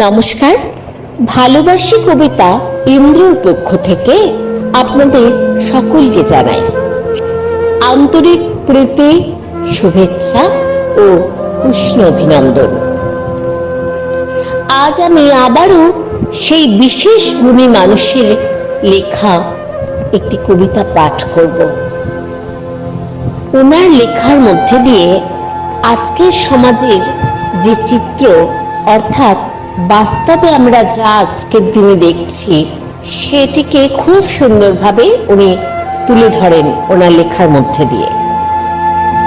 নমস্কার। ভালোবাসি কবিতা ইন্দ্রর পক্ষ থেকে আপনাদের সকলকে জানাই। আন্তরিক প্রীতি, শুভেচ্ছা ও উষ্ণ অভিনন্দন। আজ আমি আবারও সেই বিশেষ গুণী মানুষের লেখা একটি কবিতা পাঠ করব। ওনার লেখার মধ্যে দিয়ে আজকের সমাজের যে চিত্র, অর্থাৎ বাস্তবে আমরা যা আজকের দিনে দেখছি, সেটিকে খুব সুন্দরভাবে উনি তুলে ধরেন ওনার লেখার মধ্যে দিয়ে।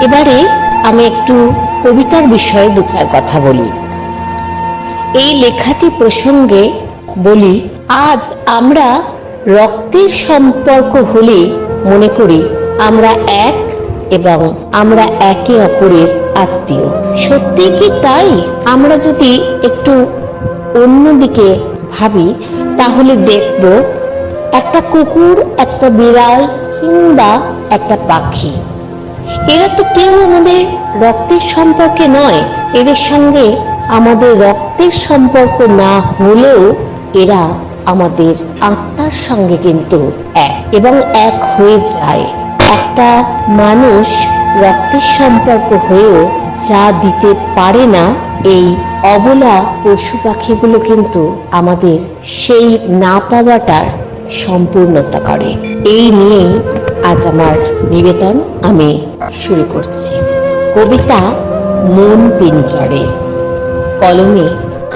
এবারে আমি একটু কবিতার বিষয়ে দু চার কথা বলি। এই লেখাটি প্রসঙ্গে বলি, আজ আমরা রক্তের সম্পর্ক হলে মনে করি আমরা এক এবং আমরা একে অপরের আত্মীয়। সত্যি কি তাই? আমরা যদি একটু অন্যদিকে ভাবি, তাহলে দেখব একটা কুকুর, একটা বিড়াল কিংবা একটা পাখি। এরা তো কেউ আমাদের রক্তের সম্পর্কে নয়, এদের সঙ্গে আমাদের রক্তের সম্পর্ক না হলেও এরা আমাদের আত্মার সঙ্গে কিন্তু এক এবং এক হয়ে যায়। একটা মানুষ রক্তের সম্পর্ক হয়েও যা দিতে পারে না, এই অবলা পশু পাখিগুলো কিন্তু আমাদের সেই না পাওয়াটার সম্পূর্ণতা করে। এই নিয়েই আজ আমার নিবেদন আমি শুরু করছি। কবিতা মন পিঞ্জরে কলমে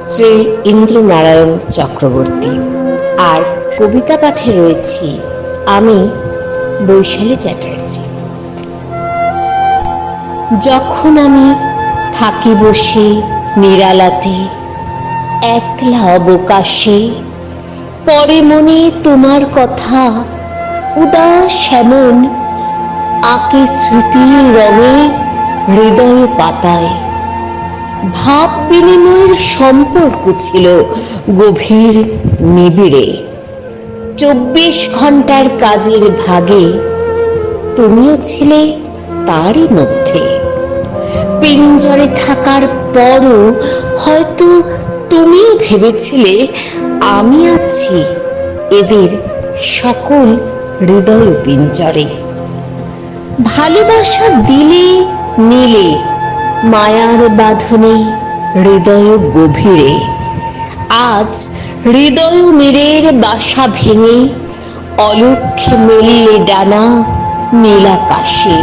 শ্রী ইন্দ্রনারায়ণ চক্রবর্তী। আর কবিতা পাঠে রয়েছি আমি, বৈশালী চ্যাটার্জি। যখন আমি থাকি বসে নিরালাতে, একলা অবকাশে, পরে মনে তোমার কথা, উদাস এমন আঁকে স্মৃতির রঙে হৃদয় পাতায়। ভাব বিনিময়ের সম্পর্ক ছিল গভীর নিবিড়ে। চব্বিশ ঘণ্টার কাজের ভাগে তুমিও ছিলে তারই মধ্যে। পিঞ্জরে থাকার পরও হয়তো তুমিও ভেবেছিলে আমি আছি এদের সকল হৃদয় পিঞ্জরে। ভালোবাসা দিলে নিলে মায়ার বাঁধনে হৃদয় গভীরে। আজ হৃদয় মেরের বাসা ভেঙে, অলক্ষে মেললে ডানা নীলাকাশে।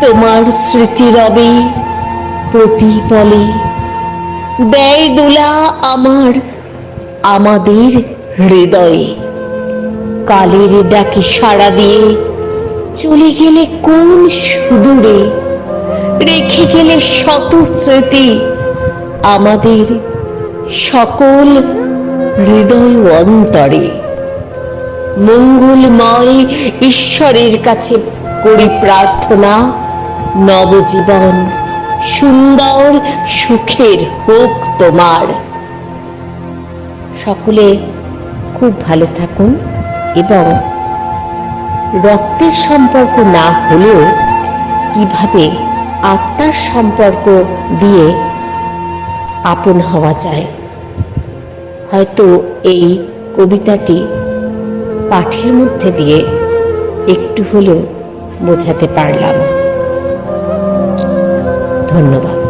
তোমার স্মৃতি রবে প্রতিপলে। দেয় দোলা আমার, আমাদের হৃদয়ে। কালের ডাকে সাড়া দিয়ে চলে গেলে কোন সুদূরে? রেখে গেলে শত স্মৃতি আমাদের সকল হৃদয় অন্তরে। মঙ্গলময় ঈশ্বরের কাছে করি প্রার্থনা। নবজীবন, সুন্দর সুখের হোক তোমার। সকলে খুব ভালো থাকুন এবং রক্তের সম্পর্ক না হলেও কীভাবে আত্মার সম্পর্ক দিয়ে আপন হওয়া যায়, হয়তো এই কবিতাটি পাঠের মধ্যে দিয়ে একটু হলেও বোঝাতে পারলাম। ধন্যবাদ।